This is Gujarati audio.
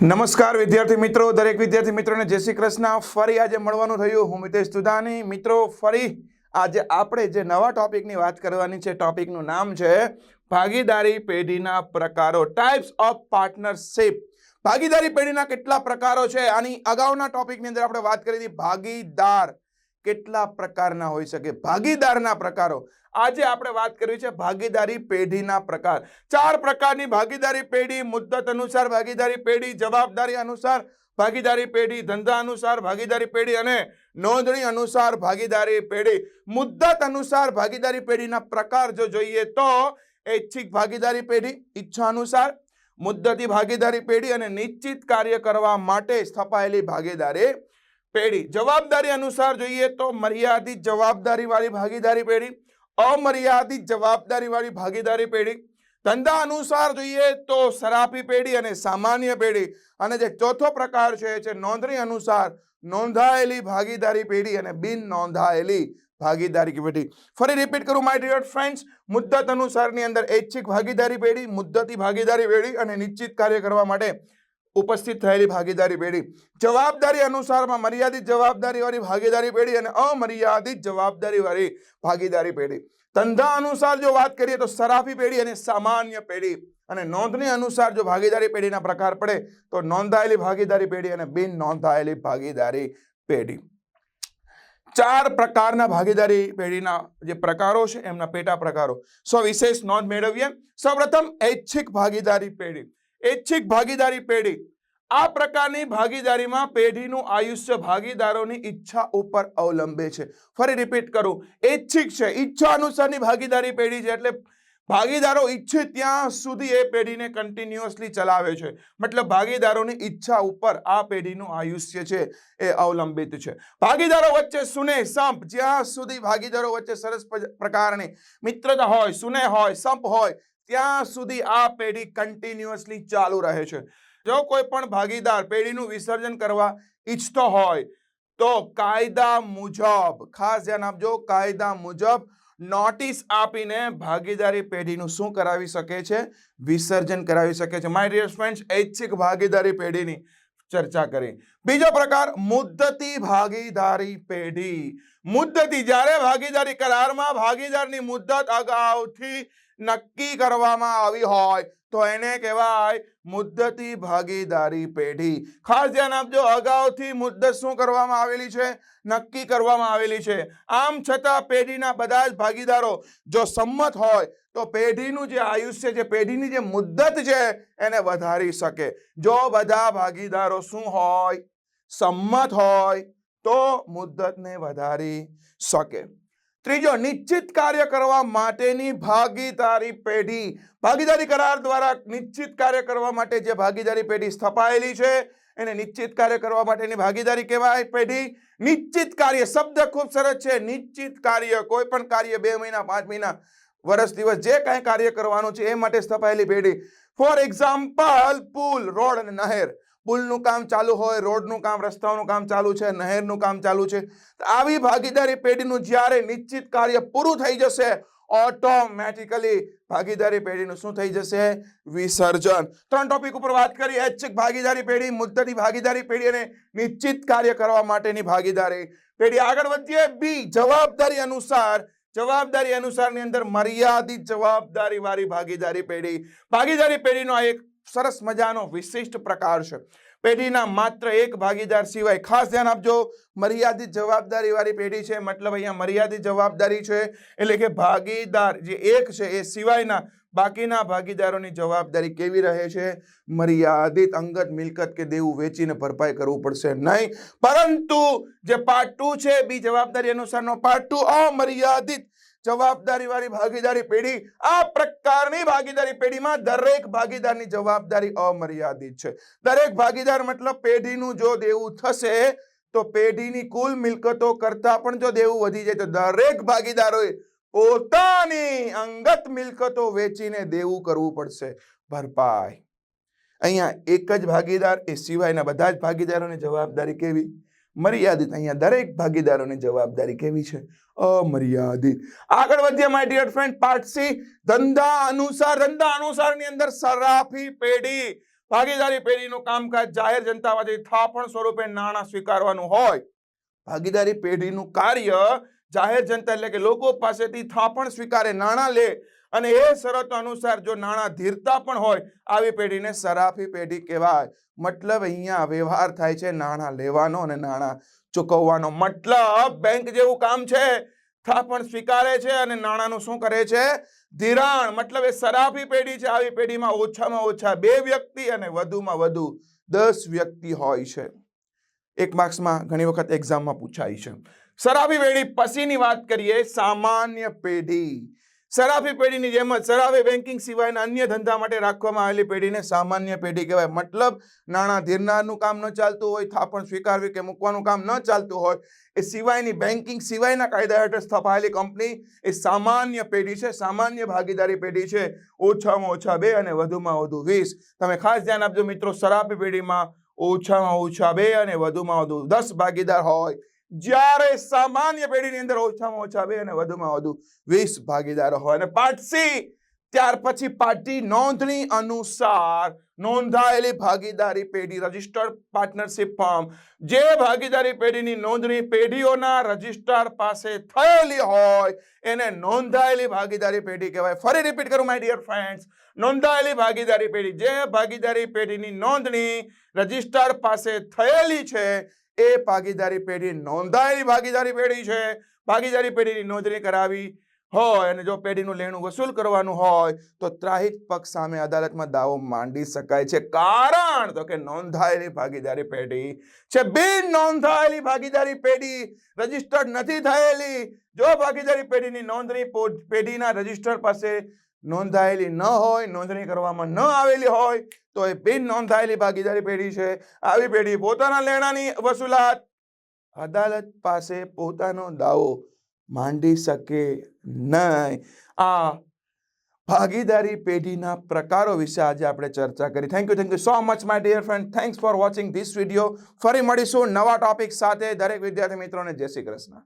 નમસ્કાર વિદ્યાર્થી મિત્રો, દરેક વિદ્યાર્થી મિત્રોને જય શ્રી કૃષ્ણ. ફરી આજે મળવાનું થયું હું મિતેશ દુધાની મિત્રો, ફરી આજે આપણે જે નવા ટોપિકની વાત કરવાની છે, ટોપિકનું નામ છે ભાગીદારી પેઢીના પ્રકારો ટાઈપ્સ ઓફ પાર્ટનરશિપ ભાગીદારી પેઢીના કેટલા પ્રકારો છે? આની અગાઉના ટોપિકની અંદર આપણે વાત કરી હતી ભાગીદાર. કેટલા પ્રકારના હોઈ શકે? ભાગીદારના પ્રકારો. આજે આપણે વાત કરવી છે ભાગીદારી પેઢીના પ્રકાર. ચાર પ્રકારની ભાગીદારી પેઢી, મુદ્દત અનુસાર ભાગીદારી પેઢી, જવાબદારી અનુસાર ભાગીદારી પેઢી, ધંધા અનુસાર ભાગીદારી પેઢી અને નોંધણી અનુસાર ભાગીદારી પેઢી. મુદ્દત અનુસાર ભાગીદારી પેઢીના પ્રકાર જો જોઈએ તો ઐચ્છિક ભાગીદારી પેઢી ઈચ્છા અનુસાર, મુદ્દતી ભાગીદારી પેઢી અને નિશ્ચિત કાર્ય કરવા માટે સ્થપાયેલી ભાગીદારી પેઢી. જવાબદારી અનુસાર જોઈએ તો મર્યાદિત જવાબદારી વાળી ભાગીદારી પેઢી, અમર્યાદિત જવાબદારી વાળી ભાગીદારી પેઢી. ધંધા અનુસાર જોઈએ તો સરાફી પેઢી અને સામાન્ય પેઢી. અને જે ચોથો પ્રકાર છે છે નોંધણી અનુસાર નોંધાયેલી ભાગીદારી પેઢી અને બિન નોંધાયેલી ભાગીદારી પેઢી. ફરી રિપીટ કરું માય ડિયર ફ્રેન્ડ્સ મુદ્દત અનુસારની અંદર ઐચ્છિક ભાગીદારી પેઢી, મુદ્દતી ભાગીદારી પેઢી અને નિશ્ચિત કાર્ય કરવા માટે ઉપસ્થિત થયેલી ભાગીદારી પેઢી. જવાબદારી અનુસારમાં મર્યાદિત જવાબદારી વાળી ભાગીદારી પેઢી અને અમર્યાદિત જવાબદારી વાળી ભાગીદારી પેઢી. ધંધા અનુસાર જો વાત કરીએ તો સરાફી પેઢી અને સામાન્ય પેઢી. અને નોંધણી અનુસાર જો ભાગીદારી પેઢીના પ્રકાર પડે તો નોંધાયેલી ભાગીદારી પેઢી અને બિન નોંધાયેલી ભાગીદારી પેઢી. ચાર પ્રકારના ભાગીદારી પેઢીના જે પ્રકારો છે એમના પેટા પ્રકારો. સો વિશેષ નોંધ મેળવીએ. સૌપ્રથમ ઐચ્છિક ભાગીદારી પેઢી. ઐચ્છિક ભાગીદારી પેઢી. આ પ્રકારની ભાગીદારીમાં પેઢીનું આયુષ્ય ભાગીદારોની ઈચ્છા ઉપર અવલંબે છે. ફરી રિપીટ કરું. ઐચ્છિક છે. ઈચ્છા અનુસારની ભાગીદારી પેઢી છે એટલે ભાગીદારો ઈચ્છે ત્યાં સુધી એ પેઢીને કન્ટિન્યુઅસલી ચલાવે છે. મતલબ ભાગીદારોની ઈચ્છા ઉપર આ પેઢીનું આયુષ્ય છે એ અવલંબિત છે. ભાગીદારો વચ્ચે સુને સંપ જ્યાં સુધી ભાગીદારો વચ્ચે સરસ પ્રકારની મિત્રતા હોય સુને હોય, સંપ હોય ત્યાં સુધી આ પેઢી કન્ટિન્યુઅસલી ચાલુ રહે છે. જો કોઈ પણ ભાગીદાર પેઢીનું વિસર્જન કરવા ઈચ્છતો હોય, તો કાયદા મુજબ, ખાસ ધ્યાન આપજો, કાયદા મુજબ નોટિસ આપીને ભાગીદારી પેઢીનું શું કરાવી શકે છે? વિસર્જન કરાવી શકે છે. માય ડિયર ફ્રેન્ડ્સ ઐચ્છિક ભાગીદારી પેઢીની ચર્ચા કરી. બીજો પ્રકાર, મુદ્દતી ભાગીદારી પેઢી. મુદ્દતી જ્યારે ભાગીદારી કરારમાં, ભાગીદારની મુદ્દત અગાઉથી નક્કી કરવામાં આવી હોય તો એને કહેવાય મુદ્દતી ભાગીદારી પેઢી. ખાસ ધ્યાન આપજો, અગાઉથી મુદ્દત શું કરવામાં આવેલી છે? નક્કી કરવામાં આવેલી છે. આમ છતાં પેઢીના બધા જ ભાગીદારો જો સંમત હોય તો પેઢીનું જે આયુષ્ય છે, પેઢીની જે મુદ્દત છે એને વધારી શકે. જો બધા ભાગીદારો શું હોય, સંમત હોય તો મુદ્દતને વધારી શકે. ત્રીજો, નિશ્ચિત કાર્ય કરવા માટેની ભાગીદારી પેઢી. ભાગીદારી કરાર દ્વારા નિશ્ચિત કાર્ય કરવા માટે જે ભાગીદારી પેઢી સ્થપાયેલી છે, એને નિશ્ચિત કાર્ય કરવા માટેની ભાગીદારી કહેવાય પેઢી. નિશ્ચિત કાર્ય શબ્દ ખૂબ સરસ છે. નિશ્ચિત કાર્ય કોઈ પણ કાર્ય બે મહિના, પાંચ મહિના, વર્ષ, દિવસ જે કાંઈ કાર્ય કરવાનું છે એ માટે સ્થપાયેલી પેઢી. ફોર એક્ઝામ્પલ પુલ, રોડ અને નહેર. પુલનું કામ ચાલુ હોય, રોડનું કામ, રસ્તાઓનું કામ ચાલુ છે, નહેરનું કામ ચાલુ છે આવી ભાગીદારી પેઢીનું જ્યારે નિશ્ચિત કાર્ય પૂરું થઈ જશે ઓટોમેટિકલી ભાગીદારી પેઢીનું શું થઈ જશે? વિસર્જન. ત્રણ ટોપિક ઉપર વાત કરી, ઐચ્છિક ભાગીદારી પેઢી, મુદ્દતી ભાગીદારી પેઢી અને નિશ્ચિત કાર્ય કરવા માટેની ભાગીદારી પેઢી. આગળ વધીએ બી જવાબદારી અનુસાર. જવાબદારી અનુસારની અંદર મર્યાદિત જવાબદારી વાળી ભાગીદારી પેઢી. ભાગીદારી પેઢીનો એક સરસ મજાનો વિશિષ્ટ પ્રકાર છે. પેઢીના માત્ર એક ભાગીદાર સિવાય ખાસ ધ્યાન આપજો, મર્યાદિત જવાબદારી વાળી પેઢી છે. મતલબ અહીંયા મર્યાદિત જવાબદારી છે, એટલે કે ભાગીદાર જે એક છે એ સિવાયના બાકીના ભાગીદારોની જવાબદારી કેવી રહે છે? મર્યાદિત અંગત મિલકત કે દેવું વેચીને ભરપાઈ કરવું પડશે નહીં. પરંતુ જે પાર્ટ ટુ છે, બી જવાબદારી અનુસારનો પાર્ટ ટુ, અમર્યાદિત જવાબદારી વાળી ભાગીદારી પેઢી, આ પ્રકારની ભાગીદારી પેઢીમાં દરેક ભાગીદારની જવાબદારી અમર્યાદિત છે. દરેક ભાગીદાર મતલબ પેઢીનું જો દેવું થશે, તો પેઢીની કુલ મિલકતો કરતા પણ જો દેવું વધી જાય, તો દરેક ભાગીદારોએ પોતાની અંગત મિલકતો વેચીને દેવું કરવું પડશે. ભરપાઈ. અહીંયા એક જ ભાગીદાર, એ સિવાયના બધા જ ભાગીદારોની જવાબદારી કેવી? મર્યાદિત. અહીંયા દરેક ભાગીદારોની જવાબદારી કેવી છે? અમર્યાદિત. આગળ વધીએ my dear friend part C ધંધા અનુસાર, ધંધા અનુસારની અંદર સરાફી પેઢી. ભાગીદારી પેઢીનું કામકાજ જાહેર જનતામાંથી થાપણ સ્વરૂપે નાણાં સ્વીકારવાનું હોય. ભાગીદારી પેઢીનું કાર્ય જાહેર જનતા એટલે કે લોકો પાસેથી થાપણ સ્વીકારે, નાણાં લે. અને એ શરતો અનુસાર જો નાણાં ધીરતા પણ હોય, આવી પેઢીને સરાફી પેઢી કહેવાય. મતલબ અહીંયા વ્યવહાર થાય છે નાણાં લેવાનો અને નાણાં ચૂકવવાનો. મતલબ બેંક જેવું કામ છે, થાપણ સ્વીકારે છે અને નાણાંનું શું કરે છે? ધિરાણ. મતલબ એ સરાફી પેઢી છે. આવી પેઢીમાં ઓછામાં ઓછા બે વ્યક્તિ અને વધુમાં વધુ દસ વ્યક્તિ હોય છે. એક માર્ક્સમાં ઘણી વખત એક્ઝામમાં પૂછાય છે. સરાફી પેઢી પછીની વાત કરીએ. સામાન્ય પેઢી. સરાફી પેઢીની જેમ જ સરાફી બેન્કિંગ સિવાયના અન્ય ધંધા માટે રાખવામાં આવેલી પેઢીને સામાન્ય પેઢી કહેવાય. મતલબ નાણાં ધીરનારનું કામ ન ચાલતું હોય, થાપણ સ્વીકારવી કે મૂકવાનું કામ ન ચાલતું હોય, એ સિવાયની બેન્કિંગ સિવાયના કાયદા હેઠળ સ્થપાયેલી કંપની એ સામાન્ય પેઢી છે, સામાન્ય ભાગીદારી પેઢી છે. ઓછામાં ઓછા બે અને વધુમાં વધુ વીસ. તમે ખાસ ધ્યાન આપજો મિત્રો, સરાફી પેઢીમાં ઓછામાં ઓછા બે અને વધુમાં વધુ દસ ભાગીદાર હોય. જ્યારે સામાન્ય પેઢીની અંદર ઓછામાં ઓછા બે અને વધુમાં વધુ વીસ ભાગીદારો હોય અને પાર્ટ સી ત્યાર પછી પાર્ટી નોંધણી અનુસાર નોંધાયેલી ભાગીદારી પેઢી રજિસ્ટર્ડ પાર્ટનરશિપ ફોર્મ જે ભાગીદારી પેઢીની નોંધણી પેઢીઓના રજિસ્ટર પાસે થયેલી હોય, એને નોંધાયેલી ભાગીદારી પેઢી કહેવાય. ફરી રિપીટ કરું માય ડિયર ફ્રેન્ડ્સ નોંધાયેલી ભાગીદારી પેઢી, જે ભાગીદારી પેઢીની નોંધણી રજિસ્ટર પાસે થયેલી છે એ ભાગીદારી પેઢી નોંધાયેલી ભાગીદારી પેઢી છે. ભાગીદારી પેઢીની નોંધણી કરાવી હોય અને જો પેઢીનું લેણું વસૂલ કરવાનું હોય, તો ત્રાહિત પક્ષ સામે અદાલતમાં દાવો માંડી શકાય છે. કારણ તો કે નોંધાયેલી ભાગીદારી પેઢી છે. બિન નોંધાયેલી ભાગીદારી પેઢી રજિસ્ટર્ડ નથી થયેલી. જો ભાગીદારી પેઢીની નોંધણી પેઢીના રજિસ્ટર પાસે નોંધાયેલી ન હોય, નોંધણી કરવામાં ન આવેલી હોય તો એ બિન નોંધાયેલી ભાગીદારી પેઢી છે. આવી પેઢી પોતાના લેણાની વસૂલાત અદાલત પાસે પોતાનો દાવો માંડી શકે નહીં. આ ભાગીદારી પેઢીના પ્રકારો વિશે આજે આપણે ચર્ચા કરી. Thank you thank you so much my dear friend thanks for watching this video ફરી મળીશું નવા ટોપિક સાથે. દરેક વિદ્યાર્થી મિત્રોને જય શ્રી કૃષ્ણ.